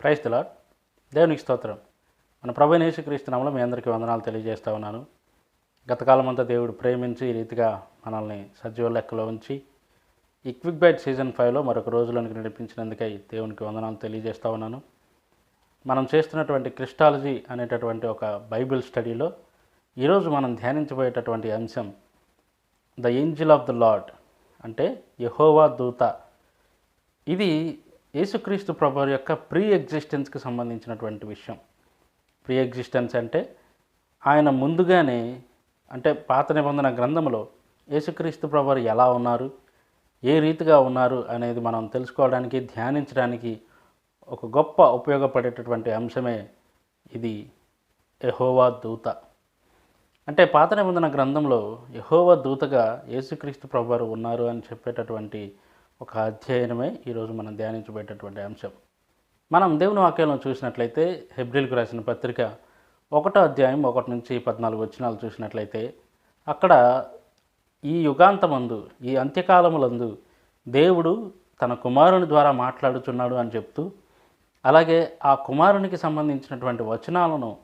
Price lord దేవునికి స్తోత్రం. మన ప్రభు యేసుక్రీస్తునామలో మీ అందరికీ వందనాలు తెలియజేస్తూ ఉన్నాను. గతకాలం అంతా దేవుడు ప్రేమించి ఈ రీతిగా మనల్ని సజీవ లెక్కలో ఉంచి ఈ క్విక్ బ్యాట్ సీజన్ ఫైవ్లో మరొక రోజులోనికి నడిపించినందుకై దేవునికి వందనాలు తెలియజేస్తూ ఉన్నాను. మనం చేస్తున్నటువంటి క్రిస్టాలజీ అనేటటువంటి ఒక బైబిల్ స్టడీలో ఈరోజు మనం ధ్యానించబోయేటటువంటి అంశం the angel of the lord అంటే యహోవా దూత. ఇది యేసుక్రీస్తు ప్రభు యొక్క ప్రీ ఎగ్జిస్టెన్స్కి సంబంధించినటువంటి విషయం. ప్రీ ఎగ్జిస్టెన్స్ అంటే ఆయన ముందుగానే అంటే పాత నిబంధన గ్రంథంలో యేసుక్రీస్తు ప్రభు ఎలా ఉన్నారు ఏ రీతిగా ఉన్నారు అనేది మనం తెలుసుకోవడానికి ధ్యానించడానికి ఒక గొప్ప ఉపయోగపడేటటువంటి అంశమే ఇది యహోవా దూత. అంటే పాత నిబంధన గ్రంథంలో యహోవా దూతగా యేసుక్రీస్తు ప్రభువారు ఉన్నారు అని చెప్పేటటువంటి ఒక అధ్యయనమే ఈరోజు మనం ధ్యానించబోయేటటువంటి అంశం. మనం దేవుని వాక్యంలో చూసినట్లయితే హెబ్రిల్కు రాసిన పత్రిక ఒకటో అధ్యాయం ఒకటి నుంచి పద్నాలుగు వచనాలు చూసినట్లయితే అక్కడ ఈ యుగాంతమందు ఈ అంత్యకాలములందు దేవుడు తన కుమారుని ద్వారా మాట్లాడుచున్నాడు అని చెప్తూ అలాగే ఆ కుమారునికి సంబంధించినటువంటి వచనాలను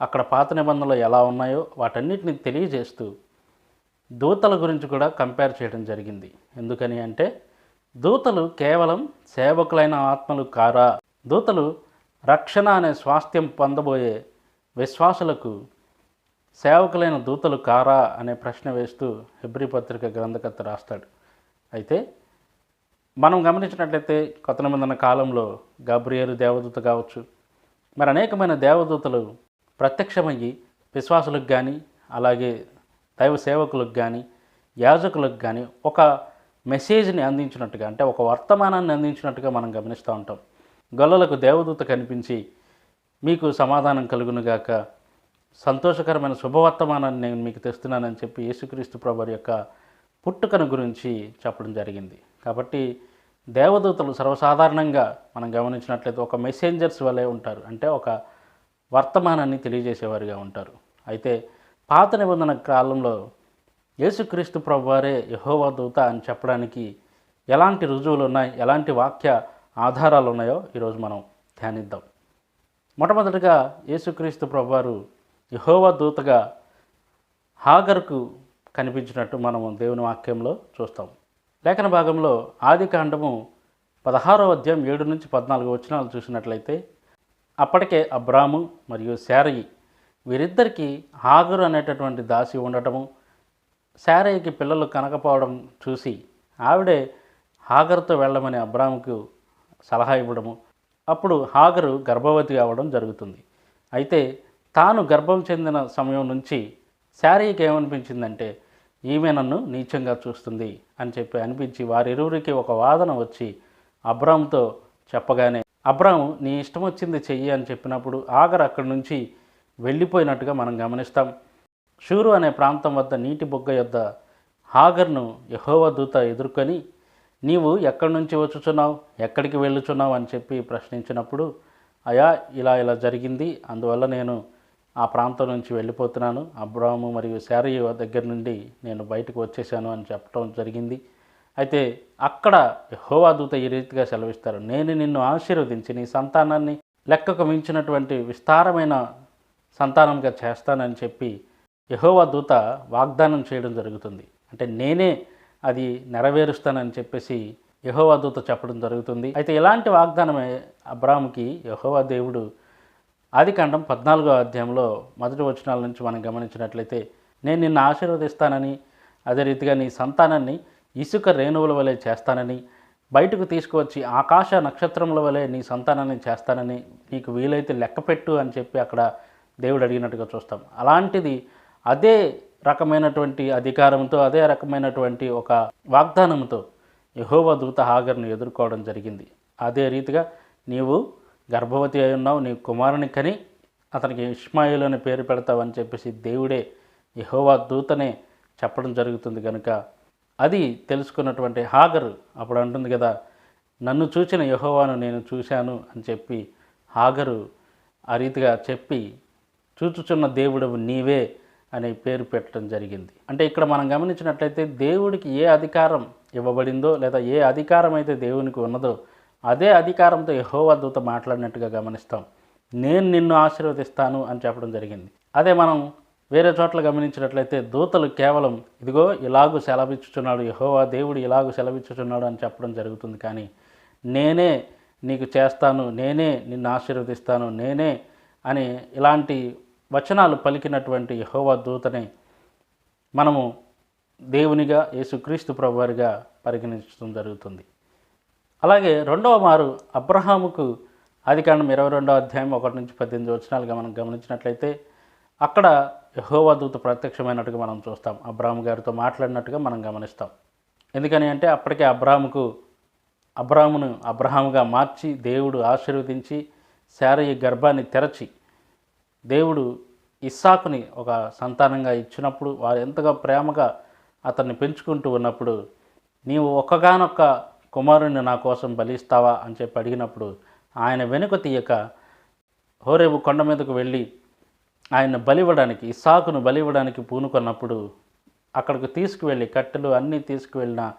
అక్కడ పాత నిబంధనలు ఎలా ఉన్నాయో వాటన్నిటిని తెలియజేస్తూ దూతల గురించి కూడా కంపేర్ చేయడం జరిగింది. ఎందుకని అంటే దూతలు కేవలం సేవకులైన ఆత్మలు కారా? దూతలు రక్షణ అనే స్వాస్థ్యం పొందబోయే విశ్వాసులకు సేవకులైన దూతలు కారా? అనే ప్రశ్న వేస్తూ హెబ్రి పత్రిక గ్రంథకర్త రాస్తాడు. అయితే మనం గమనించినట్లయితే కొత్త నిబంధన కాలంలో గబ్రియలు దేవదూత కావచ్చు. మరి అనేకమైన దేవదూతలు ప్రత్యక్షమయ్యి విశ్వాసులకు కానీ అలాగే దైవ సేవకులకు కానీ యాజకులకు కానీ ఒక మెసేజ్ని అందించినట్టుగా అంటే ఒక వర్తమానాన్ని అందించినట్టుగా మనం గమనిస్తూ ఉంటాం. గొల్లలకు దేవదూత కనిపించి మీకు సమాధానం కలుగునుగాక సంతోషకరమైన శుభవర్తమానాన్ని నేను మీకు తెస్తున్నానని చెప్పి యేసుక్రీస్తు ప్రభు యొక్క పుట్టుకను గురించి చెప్పడం జరిగింది. కాబట్టి దేవదూతలు సర్వసాధారణంగా మనం గమనించినట్లయితే ఒక మెసెంజర్స్ వలె ఉంటారు. అంటే ఒక వర్తమానాన్ని తెలియజేసేవారుగా ఉంటారు. అయితే పాత నిబంధన కాలంలో యేసుక్రీస్తు ప్రభువారే యహోవా దూత అని చెప్పడానికి ఎలాంటి రుజువులు ఉన్నాయి? ఎలాంటి వాక్య ఆధారాలు ఉన్నాయో ఈరోజు మనం ధ్యానిద్దాం. మొట్టమొదటిగా యేసుక్రీస్తు ప్రభువారు యహోవా దూతగా హాగర్కు కనిపించినట్టు మనము దేవుని వాక్యంలో చూస్తాం. లేఖన భాగంలో ఆది కాండము పదహారో అధ్యాయం ఏడు నుంచి పద్నాలుగు వచనాలు చూసినట్లయితే అప్పటికే అబ్రాము మరియు శారయి వీరిద్దరికీ హాగరు అనేటటువంటి దాసి ఉండటము శారయ్యకి పిల్లలు కనకపోవడం చూసి ఆవిడే హాగర్తో వెళ్ళమని అబ్రాముకు సలహా ఇవ్వడము. అప్పుడు హాగరు గర్భవతి అవ్వడం జరుగుతుంది. అయితే తాను గర్భం చెందిన సమయం నుంచి శారీకి ఏమనిపించిందంటే ఈమె నన్ను నీచంగా చూస్తుంది అని చెప్పి అనిపించి వారిరువురికి ఒక వాదన వచ్చి అబ్రామ్తో చెప్పగానే అబ్రాము నీ ఇష్టం వచ్చింది చెయ్యి అని చెప్పినప్పుడు ఆగర్ అక్కడి నుంచి వెళ్ళిపోయినట్టుగా మనం గమనిస్తాం. షూరు అనే ప్రాంతం వద్ద నీటి బొగ్గ యొద్ద హాగర్ను యహోవ దూత ఎదుర్కొని నీవు ఎక్కడి నుంచి వచ్చుచున్నావు? ఎక్కడికి వెళ్ళుచున్నావు? అని చెప్పి ప్రశ్నించినప్పుడు అయా ఇలా ఇలా జరిగింది. అందువల్ల నేను ఆ ప్రాంతం నుంచి వెళ్ళిపోతున్నాను. అబ్రాహము మరియు శారయ్య దగ్గర నుండి నేను బయటకు వచ్చేసాను అని చెప్పడం జరిగింది. అయితే అక్కడ యెహోవా దూత ఈ రీతిగా సెలవిస్తారు నేను నిన్ను ఆశీర్వదించి నీ సంతానాన్ని లెక్కకు మించినటువంటి విస్తారమైన సంతానంగా చేస్తానని చెప్పి యహోవా దూత వాగ్దానం చేయడం జరుగుతుంది. అంటే నేనే అది నెరవేరుస్తానని చెప్పేసి యహోవా దూత చెప్పడం జరుగుతుంది. అయితే ఇలాంటి వాగ్దానమే అబ్రాహంకి యహోవా దేవుడు ఆదికాండం పద్నాలుగో అధ్యాయంలో మొదటి వచనాల నుంచి మనం గమనించినట్లయితే నేను నిన్ను ఆశీర్వదిస్తానని అదే రీతిగా నీ సంతానాన్ని ఇసుక రేణువుల వలె చేస్తానని బయటకు తీసుకువచ్చి ఆకాశ నక్షత్రముల వలె నీ సంతానాన్ని చేస్తానని నీకు వీలైతే లెక్కపెట్టు అని చెప్పి అక్కడ దేవుడు అడిగినట్టుగా చూస్తాం. అలాంటిది అదే రకమైనటువంటి అధికారంతో అదే రకమైనటువంటి ఒక వాగ్దానంతో యహోవ దూత హాగర్ను ఎదుర్కోవడం జరిగింది. అదే రీతిగా నీవు గర్భవతి అయి ఉన్నావు నీ కుమారుని కని అతనికి ఇష్మాయిల్ అని పేరు పెడతావని చెప్పేసి దేవుడే యహోవా దూతనే చెప్పడం జరుగుతుంది కనుక అది తెలుసుకున్నటువంటి హాగరు అప్పుడు అంటుంది కదా నన్ను చూచిన యహోవాను నేను చూశాను అని చెప్పి హాగరు ఆ రీతిగా చెప్పి చూచుచున్న దేవుడు నీవే అనే పేరు పెట్టడం జరిగింది. అంటే ఇక్కడ మనం గమనించినట్లయితే దేవుడికి ఏ అధికారం ఇవ్వబడిందో లేదా ఏ అధికారం అయితే దేవునికి ఉన్నదో అదే అధికారంతో యహోవా దూత మాట్లాడినట్టుగా గమనిస్తాం. నేను నిన్ను ఆశీర్వదిస్తాను అని చెప్పడం జరిగింది. అదే మనం వేరే చోట్ల గమనించినట్లయితే దూతలు కేవలం ఇదిగో ఇలాగూ సెలవిచ్చుచున్నాడు యహోవా దేవుడు ఇలాగూ సెలవిచ్చుచున్నాడు అని చెప్పడం జరుగుతుంది కానీ నేనే నీకు చేస్తాను నేనే నిన్ను ఆశీర్వదిస్తాను నేనే అని ఇలాంటి వచనాలు పలికినటువంటి యహోవా దూతనే మనము దేవునిగా యేసుక్రీస్తు ప్రభువారిగా పరిగణించడం జరుగుతుంది. అలాగే రెండవ మారు అబ్రహాముకు అధికారం ఇరవై రెండవ అధ్యాయం ఒకటి నుంచి పద్దెనిమిది వచనాలుగా మనం గమనించినట్లయితే అక్కడ యహోవా దూత ప్రత్యక్షమైనట్టుగా మనం చూస్తాం. అబ్రాహం గారితో మాట్లాడినట్టుగా మనం గమనిస్తాం. ఎందుకని అంటే అప్పటికే అబ్రాహముకు అబ్రాహమును అబ్రహాముగా మార్చి దేవుడు ఆశీర్వదించి శారయ్య గర్భాన్ని తెరచి దేవుడు ఇస్సాకుని ఒక సంతానంగా ఇచ్చినప్పుడు వారు ఎంతగా ప్రేమగా అతన్ని పెంచుకుంటూ ఉన్నప్పుడు నీవు ఒక్కగానొక్క కుమారుని నా కోసం బలిస్తావా? అని చెప్పి అడిగినప్పుడు ఆయన వెనుక తీయక హోరేబు కొండ మీదకు వెళ్ళి ఆయన బలివ్వడానికి ఇస్సాకును బలివ్వడానికి పూనుకున్నప్పుడు అక్కడికి తీసుకువెళ్ళి కట్టెలు అన్నీ తీసుకువెళ్ళిన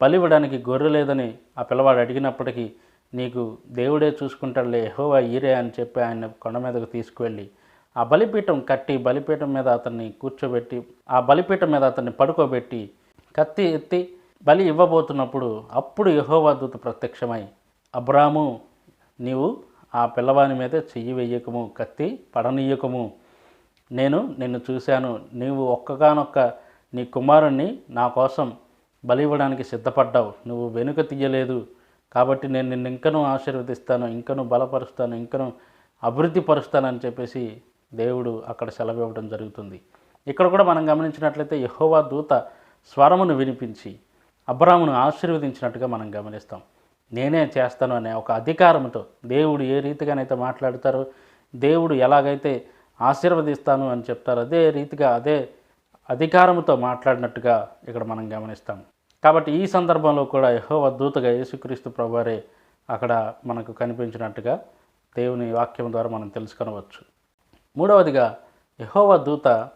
బలివ్వడానికి గొర్రె లేదని ఆ పిల్లవాడు అడిగినప్పటికీ నీకు దేవుడే చూసుకుంటాడులే ఎహోవా ఈరే అని చెప్పి ఆయన కొండ మీదకు తీసుకువెళ్ళి ఆ బలిపీఠం కట్టి బలిపీఠం మీద అతన్ని కూర్చోబెట్టి ఆ బలిపీఠం మీద అతన్ని పడుకోబెట్టి కత్తి ఎత్తి బలి ఇవ్వబోతున్నప్పుడు అప్పుడు యహోవా దూత ప్రత్యక్షమై అబ్రాము నీవు ఆ పిల్లవాని మీద చెయ్యి వెయ్యకము కత్తి పడనీయకము. నేను నిన్ను చూశాను. నీవు ఒక్కగానొక్క నీ కుమారుణ్ణి నా కోసం బలి ఇవ్వడానికి సిద్ధపడ్డావు. నువ్వు వెనుక తీయలేదు. కాబట్టి నేను నిన్ను ఇంకనూ ఆశీర్వదిస్తాను ఇంకనూ బలపరుస్తాను ఇంకనూ అభివృద్ధి పరుస్తానని చెప్పేసి దేవుడు అక్కడ సెలవు ఇవ్వడం జరుగుతుంది. ఇక్కడ కూడా మనం గమనించినట్లయితే యహోవా దూత స్వరమును వినిపించి అబ్రామును ఆశీర్వదించినట్టుగా మనం గమనిస్తాం. నేనే చేస్తాను అనే ఒక అధికారంతో దేవుడు ఏ రీతిగానైతే మాట్లాడతారో దేవుడు ఎలాగైతే ఆశీర్వదిస్తాను అని చెప్తారో అదే రీతిగా అదే అధికారంతో మాట్లాడినట్టుగా ఇక్కడ మనం గమనిస్తాం. కాబట్టి ఈ సందర్భంలో కూడా యహోవ దూతగా యేసుక్రీస్తు ప్రభువారే అక్కడ మనకు కనిపించినట్టుగా దేవుని వాక్యం ద్వారా మనం తెలుసుకొనవచ్చు. మూడవదిగా యహోవ దూత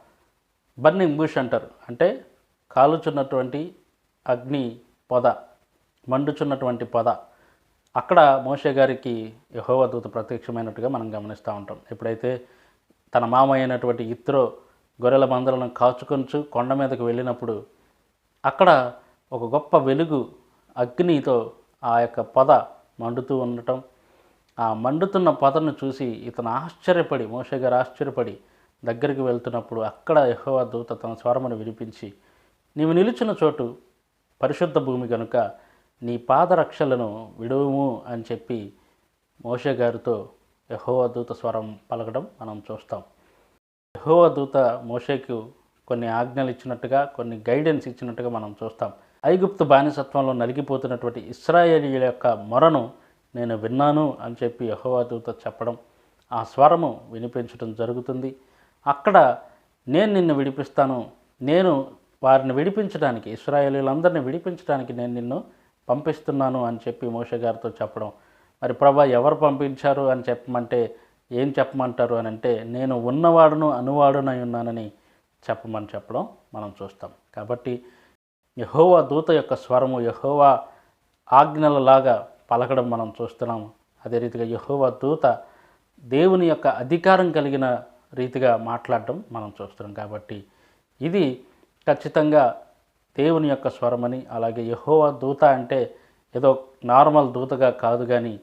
బర్నింగ్ బుష్ అంటారు. అంటే కాలుచున్నటువంటి అగ్ని పొద మండుచున్నటువంటి పొద. అక్కడ మోషే గారికి యహోవ దూత ప్రత్యక్షమైనట్టుగా మనం గమనిస్తూ ఉంటాం. ఎప్పుడైతే తన మామ అయినటువంటి ఇత్రో గొర్రెల మందలను కాచుకొంచు కొండ మీదకు వెళ్ళినప్పుడు అక్కడ ఒక గొప్ప వెలుగు అగ్నితో ఆ యొక్క పొద మండుతూ ఉండటం. ఆ మండుతున్న పొదను చూసి ఇతను ఆశ్చర్యపడి మోషే గారు ఆశ్చర్యపడి దగ్గరికి వెళ్తున్నప్పుడు అక్కడ యహోవ దూత తన స్వరమును వినిపించి నీవు నిలిచిన చోటు పరిశుద్ధ భూమి కనుక నీ పాదరక్షలను విడువుము అని చెప్పి మోషే గారితో యహోవ దూత స్వరం పలకడం మనం చూస్తాం. యహోవ దూత మోషేకు కొన్ని ఆజ్ఞలు ఇచ్చినట్టుగా కొన్ని గైడెన్స్ ఇచ్చినట్టుగా మనం చూస్తాం. ఐగుప్తు బానిసత్వంలో నలిగిపోతున్నటువంటి ఇస్రాయేలీల యొక్క మొరను నేను విన్నాను అని చెప్పి యహోవాదూత చెప్పడం ఆ స్వరము వినిపించడం జరుగుతుంది. అక్కడ నేను నిన్ను విడిపిస్తాను. నేను వారిని విడిపించడానికి ఇస్రాయేలీలందరినీ విడిపించడానికి నేను నిన్ను పంపిస్తున్నాను అని చెప్పి మోషగారితో చెప్పడం. మరి ప్రభా ఎవరు పంపించారు అని చెప్పమంటే ఏం చెప్పమంటారు అని అంటే నేను ఉన్నవాడును అనువాడునై ఉన్నానని చెప్పమని చెప్పడం మనం చూస్తాం. కాబట్టి యహోవా దూత యొక్క స్వరము యహోవా ఆజ్ఞలలాగా పలకడం మనం చూస్తున్నాము. అదే రీతిగా యహోవా దూత దేవుని యొక్క అధికారం కలిగిన రీతిగా మాట్లాడడం మనం చూస్తున్నాం. కాబట్టి ఇది ఖచ్చితంగా దేవుని యొక్క స్వరమని అలాగే యహోవా దూత అంటే ఏదో నార్మల్ దూతగా కాదు కానీ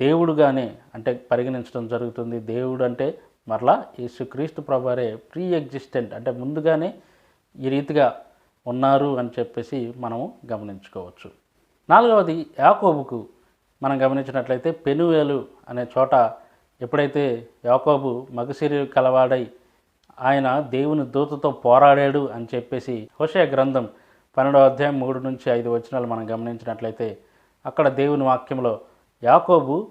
దేవుడుగానే అంటే పరిగణించడం జరుగుతుంది. దేవుడు అంటే మరలా యేసుక్రీస్తు ప్రభువారే ప్రీ ఎగ్జిస్టెంట్ అంటే ముందుగానే ఈ రీతిగా ఉన్నారు అని చెప్పేసి మనము గమనించుకోవచ్చు. నాలుగవది యాకోబుకు మనం గమనించినట్లయితే పెనువేలు అనే చోట ఎప్పుడైతే యాకోబు మగసిరి కలవాడై ఆయన దేవుని దూతతో పోరాడాడు అని చెప్పేసి హోషయ గ్రంథం పన్నెండవ అధ్యాయం మూడు నుంచి ఐదు వచనాలు మనం గమనించినట్లయితే అక్కడ దేవుని వాక్యంలో యాకోబు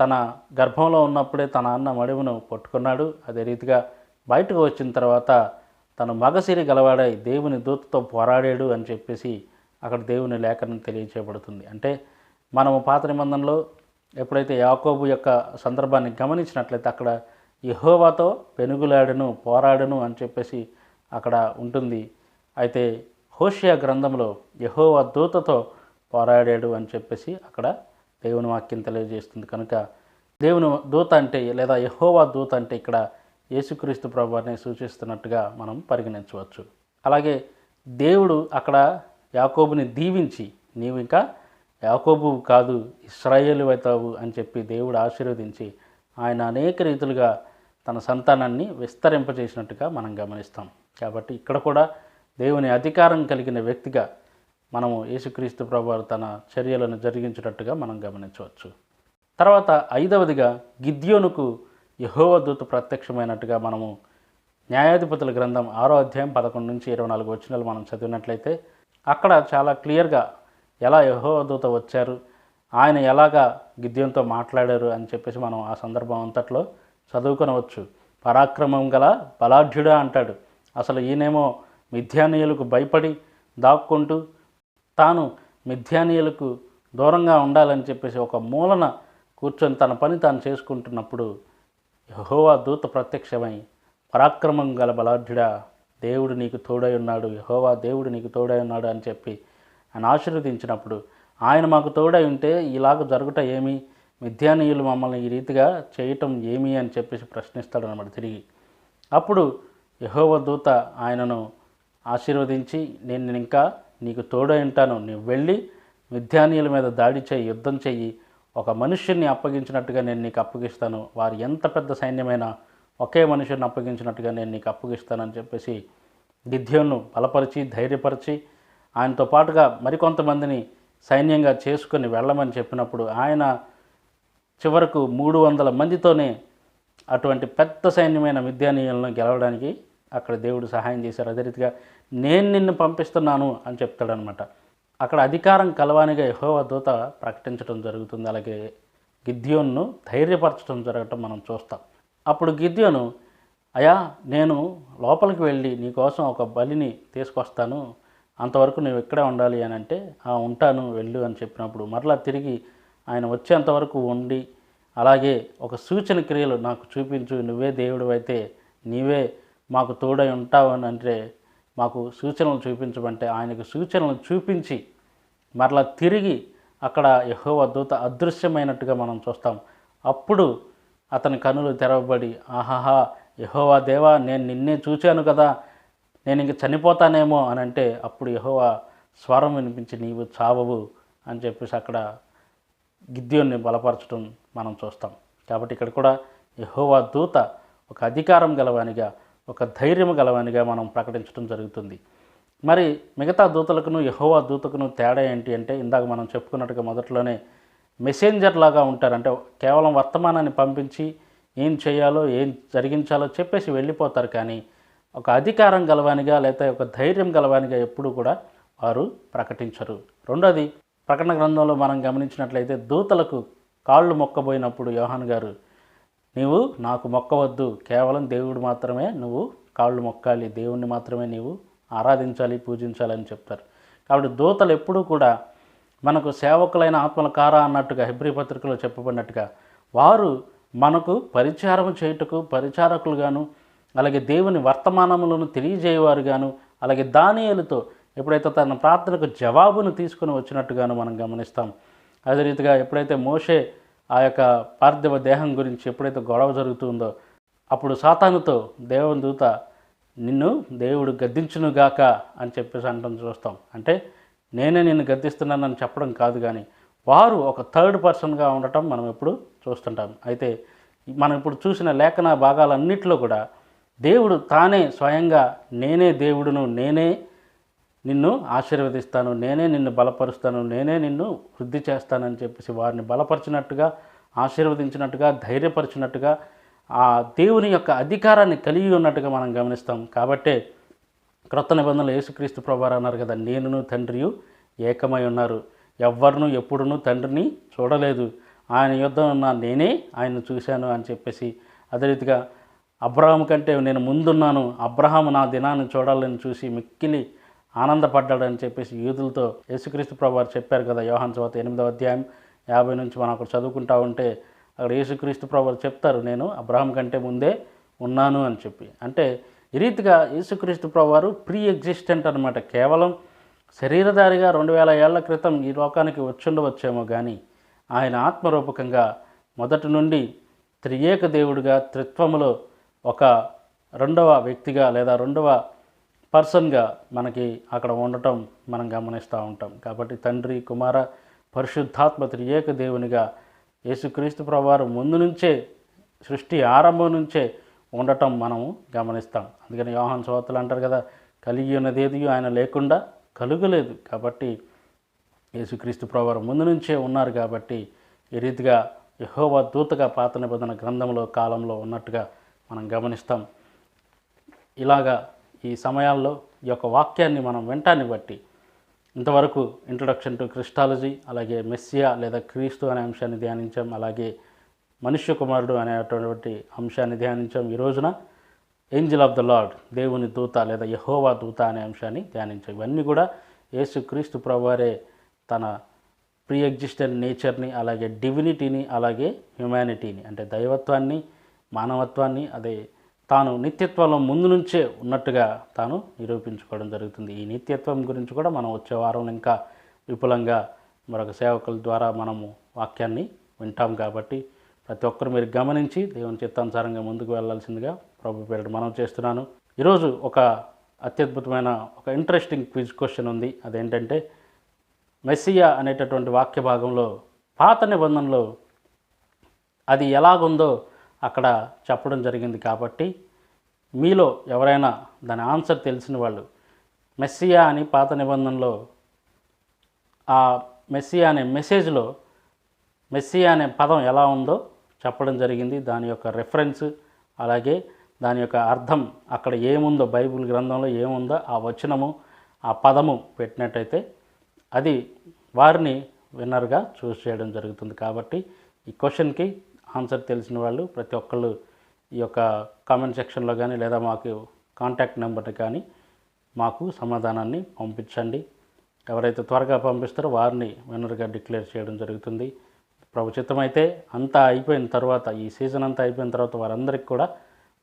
తన గర్భంలో ఉన్నప్పుడే తన అన్న మడువును పట్టుకున్నాడు. అదే రీతిగా బయటకు వచ్చిన తర్వాత తను మగసిరి గలవాడై దేవుని దూతతో పోరాడాడు అని చెప్పేసి అక్కడ దేవుని లేఖనం తెలియచేయబడుతుంది. అంటే మనము పాత నిబంధనలో ఎప్పుడైతే యాకోబు యొక్క సందర్భాన్ని గమనించినట్లయితే అక్కడ యహోవాతో పెనుగులాడను పోరాడను అని చెప్పేసి అక్కడ ఉంటుంది. అయితే హోషియా గ్రంథంలో యహోవా దూతతో పోరాడాడు అని చెప్పేసి అక్కడ దేవుని వాక్యం తెలియజేస్తుంది. కనుక దేవుని దూత అంటే లేదా యహోవా దూత అంటే ఇక్కడ యేసుక్రీస్తు ప్రభువారిని సూచిస్తున్నట్టుగా మనం పరిగణించవచ్చు. అలాగే దేవుడు అక్కడ యాకోబుని దీవించి నీవు ఇంకా యాకోబు కాదు ఇస్రాయేలు అవుతావు అని చెప్పి దేవుడు ఆశీర్వదించి ఆయన అనేక రీతులుగా తన సంతానాన్ని విస్తరింపజేసినట్టుగా మనం గమనిస్తాం. కాబట్టి ఇక్కడ కూడా దేవుని అధికారం కలిగిన వ్యక్తిగా మనము యేసుక్రీస్తు ప్రభువారు తన చర్యలను జరిగించినట్టుగా మనం గమనించవచ్చు. తర్వాత ఐదవదిగా గిద్యోనుకు యహోవ దూత ప్రత్యక్షమైనట్టుగా మనము న్యాయాధిపతుల గ్రంథం ఆరో అధ్యాయం పదకొండు నుంచి ఇరవై నాలుగు వచ్చినాలు మనం చదివినట్లయితే అక్కడ చాలా క్లియర్గా ఎలా యహోవ దూత వచ్చారు ఆయన ఎలాగా గిద్యంతో మాట్లాడారు అని చెప్పేసి మనం ఆ సందర్భం అంతట్లో చదువుకొనవచ్చు. పరాక్రమం గల బలాఢ్యుడా అంటాడు. అసలు ఈయనేమో మిథ్యానీయులకు భయపడి దాక్కుంటూ తాను మిథ్యానీయులకు దూరంగా ఉండాలని చెప్పేసి ఒక మూలన కూర్చొని తన పని తాను చేసుకుంటున్నప్పుడు యహోవా దూత ప్రత్యక్షమై పరాక్రమం గల బలాఢ్యుడా దేవుడు నీకు తోడై ఉన్నాడు. యహోవా దేవుడు నీకు తోడై ఉన్నాడు అని చెప్పి ఆయన ఆశీర్వదించినప్పుడు ఆయన మాకు తోడై ఉంటే ఇలాగ జరుగుట ఏమి? మిథ్యానీయులు మమ్మల్ని ఈ రీతిగా చేయటం ఏమి అని చెప్పేసి ప్రశ్నిస్తాడు అనమాట తిరిగి. అప్పుడు యహోవ దూత ఆయనను ఆశీర్వదించి నేను ఇంకా నీకు తోడై ఉంటాను. నువ్వు వెళ్ళి మిథ్యానీయుల మీద దాడి చేయి యుద్ధం చెయ్యి ఒక మనుష్యుని అప్పగించినట్టుగా నేను నీకు అప్పగిస్తాను. వారు ఎంత పెద్ద సైన్యమైనా ఒకే మనుషుని అప్పగించినట్టుగా నేను నీకు అప్పగిస్తానని చెప్పేసి గిద్యోను బలపరిచి ధైర్యపరిచి ఆయనతో పాటుగా మరికొంతమందిని సైన్యంగా చేసుకొని వెళ్ళమని చెప్పినప్పుడు ఆయన చివరకు మూడు వందల మందితోనే అటువంటి పెద్ద సైన్యమైన మిథ్యానీయులను గెలవడానికి అక్కడ దేవుడు సహాయం చేశారు. అదే రీతిగా నేను నిన్ను పంపిస్తున్నాను అని చెప్తాడనమాట అక్కడ అధికారం కలవానిగా యహోవ దూత ప్రకటించడం జరుగుతుంది. అలాగే గిద్యోన్ను ధైర్యపరచడం జరగటం మనం చూస్తాం. అప్పుడు గిద్యోను అయా నేను లోపలికి వెళ్ళి నీకోసం ఒక బలిని తీసుకొస్తాను. అంతవరకు నువ్వు ఇక్కడే ఉండాలి అని అంటే "ఆ, ఉంటాను వెళ్ళు అని చెప్పినప్పుడు మరలా తిరిగి ఆయన వచ్చేంతవరకు ఉండి అలాగే ఒక సూచన క్రియలు నాకు చూపించు నువ్వే దేవుడు అయితే నీవే మాకు తోడై ఉంటావు అని అంటే మాకు సూచనలు చూపించమంటే ఆయనకు సూచనలు చూపించి మరలా తిరిగి అక్కడ యహోవ దూత అదృశ్యమైనట్టుగా మనం చూస్తాం. అప్పుడు అతని కనులు తెరవబడి ఆహాహా యహోవా దేవా నేను నిన్నే చూచాను కదా నేను ఇంక చనిపోతానేమో అని అంటే అప్పుడు యహోవా స్వరం వినిపించి నీవు చావవు అని చెప్పేసి అక్కడ గిద్యోన్ని బలపరచడం మనం చూస్తాం. కాబట్టి ఇక్కడ కూడా యహోవా దూత ఒక అధికారం గలవానిగా ఒక ధైర్యం గలవానిగా మనం ప్రకటించడం జరుగుతుంది. మరి మిగతా దూతలకును యహోవా దూతకును తేడా ఏంటి అంటే ఇందాక మనం చెప్పుకున్నట్టుగా మొదట్లోనే మెసెంజర్ లాగా ఉంటారు. అంటే కేవలం వర్తమానాన్ని పంపించి ఏం చేయాలో ఏం జరిగించాలో చెప్పేసి వెళ్ళిపోతారు. కానీ ఒక అధికారం గలవానిగా లేకపోతే ఒక ధైర్యం గలవానిగా ఎప్పుడూ కూడా వారు ప్రకటించరు. రెండోది ప్రకటన గ్రంథంలో మనం గమనించినట్లయితే దూతలకు కాళ్ళు మొక్కబోయినప్పుడు యోహాన్ గారు నీవు నాకు మొక్కవద్దు. కేవలం దేవుడు మాత్రమే నువ్వు కాళ్ళు మొక్కాలి. దేవుణ్ణి మాత్రమే నీవు ఆరాధించాలి పూజించాలని చెప్తారు. కాబట్టి దూతలు ఎప్పుడూ కూడా మనకు సేవకులైన ఆత్మల కారా అన్నట్టుగా హెబ్రి పత్రికలో చెప్పబడినట్టుగా వారు మనకు పరిచారం చేయుటకు పరిచారకులుగాను అలాగే దేవుని వర్తమానములను తెలియజేయవారుగాను అలాగే దానియలతో ఎప్పుడైతే తన ప్రార్థనకు జవాబును తీసుకుని వచ్చినట్టుగాను మనం గమనిస్తాం. అదే రీతిగా ఎప్పుడైతే మోషే ఆ యొక్క పార్థివ దేహం గురించి ఎప్పుడైతే గొడవ జరుగుతుందో అప్పుడు సాతానుతో దేవుని దూత నిన్ను దేవుడు గద్దించునుగాక అని చెప్పేసి అంటాం చూస్తాం. అంటే నేనే నిన్ను గద్దిస్తున్నానని చెప్పడం కాదు కానీ వారు ఒక థర్డ్ పర్సన్గా ఉండటం మనం ఎప్పుడు చూస్తుంటాం. అయితే మనం ఇప్పుడు చూసిన లేఖన భాగాలన్నిటిలో కూడా దేవుడు తానే స్వయంగా నేనే దేవుడును నేనే నిన్ను ఆశీర్వదిస్తాను నేనే నిన్ను బలపరుస్తాను నేనే నిన్ను వృద్ధి చేస్తానని చెప్పేసి వారిని బలపరిచినట్టుగా ఆశీర్వదించినట్టుగా ధైర్యపరిచినట్టుగా ఆ దేవుని యొక్క అధికారాన్ని కలిగి ఉన్నట్టుగా మనం గమనిస్తాం. కాబట్టే క్రొత్త నిబంధనలు యేసుక్రీస్తు ప్రభువారు అన్నారు కదా నేనును తండ్రియు ఏకమై ఉన్నారు. ఎవ్వరును ఎప్పుడునూ తండ్రిని చూడలేదు. ఆయన యుద్ధం ఉన్న నేనే ఆయన చూశాను అని చెప్పేసి అదే రీతిగా అబ్రహాం కంటే నేను ముందున్నాను. అబ్రహాం నా దినాన్ని చూడాలని చూసి మిక్కిలి ఆనందపడ్డాడని చెప్పేసి యూదులతో యేసుక్రీస్తు ప్రభు వారు చెప్పారు కదా యోహాన్ చదువుత ఎనిమిదవ అధ్యాయం యాభై నుంచి మనం అక్కడ చదువుకుంటా ఉంటే అక్కడ యేసుక్రీస్తు ప్రభు వారు చెప్తారు నేను అబ్రహం కంటే ముందే ఉన్నాను అని చెప్పి. అంటే ఈ రీతిగా యేసుక్రీస్తు ప్రభు వారు ప్రీ ఎగ్జిస్టెంట్ అనమాట కేవలం శరీరధారిగా రెండు వేల ఏళ్ళ క్రితం ఈ లోకానికి వచ్చుండవచ్చేమో కానీ ఆయన ఆత్మరూపకంగా మొదటి నుండి త్రియేక దేవుడిగా త్రిత్వములో ఒక రెండవ వ్యక్తిగా లేదా రెండవ పర్సన్గా మనకి అక్కడ ఉండటం మనం గమనిస్తూ ఉంటాం. కాబట్టి తండ్రి కుమార పరిశుద్ధాత్మ త్రియేక దేవునిగా యేసుక్రీస్తు ప్రభువారు ముందు నుంచే సృష్టి ఆరంభం నుంచే ఉండటం మనము గమనిస్తాం. అందుకని యోహాన్ సోతలు అంటారు కదా కలిగి ఉన్నదేది ఆయన లేకుండా కలుగలేదు. కాబట్టి యేసుక్రీస్తు ప్రభువారు ముందు నుంచే ఉన్నారు కాబట్టి ఈ రీతిగా యహోవా దూతగా పాత నిబంధన గ్రంథంలో కాలంలో ఉన్నట్టుగా మనం గమనిస్తాం. ఇలాగా ఈ సమయాల్లో ఈ యొక్క వాక్యాన్ని మనం వింటాన్ని బట్టి ఇంతవరకు ఇంట్రొడక్షన్ టు క్రిస్టాలజీ అలాగే మెస్సియా లేదా క్రీస్తు అనే అంశాన్ని ధ్యానించాం అలాగే మనుష్య కుమారుడు అనేటువంటి అంశాన్ని ధ్యానించాం. ఈ రోజున ఏంజిల్ ఆఫ్ ద లార్డ్ దేవుని దూత లేదా యహోవా దూత అనే అంశాన్ని ధ్యానించాం. ఇవన్నీ కూడా యేసు క్రీస్తు ప్రభువారే తన ప్రీ ఎగ్జిస్టెంట్ నేచర్ని అలాగే డివినిటీని అలాగే హ్యుమానిటీని అంటే దైవత్వాన్ని మానవత్వాన్ని అదే తాను నిత్యత్వంలో ముందు నుంచే ఉన్నట్టుగా తాను నిరూపించుకోవడం జరుగుతుంది. ఈ నిత్యత్వం గురించి కూడా మనం వచ్చే వారం ఇంకా విపులంగా మరొక సేవకుల ద్వారా మనము వాక్యాన్ని వింటాం కాబట్టి ప్రతి ఒక్కరు మీరు గమనించి దేవుని చిత్తానుసారంగా ముందుకు వెళ్ళాల్సిందిగా ప్రభు పేరిట మనం చేస్తున్నాను. ఈరోజు ఒక అత్యద్భుతమైన ఒక ఇంట్రెస్టింగ్ క్విజ్ క్వశ్చన్ ఉంది. అదేంటంటే మెస్సియా అనేటటువంటి వాక్య భాగంలో పాత నిబంధనలో అది ఎలాగుందో అక్కడ చెప్పడం జరిగింది కాబట్టి మీలో ఎవరైనా దాని ఆన్సర్ తెలిసిన వాళ్ళు మెస్సియా అని పాత నిబంధనలో ఆ మెస్సియా అనే మెసేజ్లో మెస్సియా అనే పదం ఎలా ఉందో చెప్పడం జరిగింది. దాని యొక్క రెఫరెన్స్ అలాగే దాని యొక్క అర్థం అక్కడ ఏముందో బైబిల్ గ్రంథంలో ఏముందో ఆ వచనము ఆ పదము పెట్టినట్టయితే అది వారిని విన్నర్గా చూస్ చేయడం జరుగుతుంది. కాబట్టి ఈ క్వశ్చన్కి ఆన్సర్ తెలిసిన వాళ్ళు ప్రతి ఒక్కళ్ళు ఈ యొక్క కామెంట్ సెక్షన్లో కానీ లేదా మాకు కాంటాక్ట్ నెంబర్ని కానీ మాకు సమాధానాన్ని పంపించండి. ఎవరైతే త్వరగా పంపిస్తారో వారిని విన్నర్గా డిక్లేర్ చేయడం జరుగుతుంది. ప్రభుత్వం అయితే అంతా అయిపోయిన తర్వాత ఈ సీజన్ అంతా అయిపోయిన తర్వాత వారందరికీ కూడా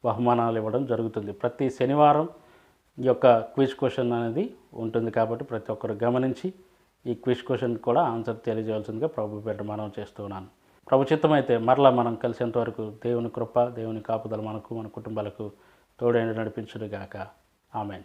బహుమానాలు ఇవ్వడం జరుగుతుంది. ప్రతి శనివారం ఈ యొక్క క్విజ్ క్వశ్చన్ అనేది ఉంటుంది కాబట్టి ప్రతి ఒక్కరు గమనించి ఈ క్విజ్ క్వశ్చన్ కూడా ఆన్సర్ తెలియజేయాల్సిందిగా ప్రభుపేట మనం చేస్తున్నాను ప్రభుచిత్తమైతే మరలా మనం కలిసేంత వరకు దేవుని కృప దేవుని కాపుదల మనకు మన కుటుంబాలకు తోడైన నడిపించుడుగాక ఆమెన్.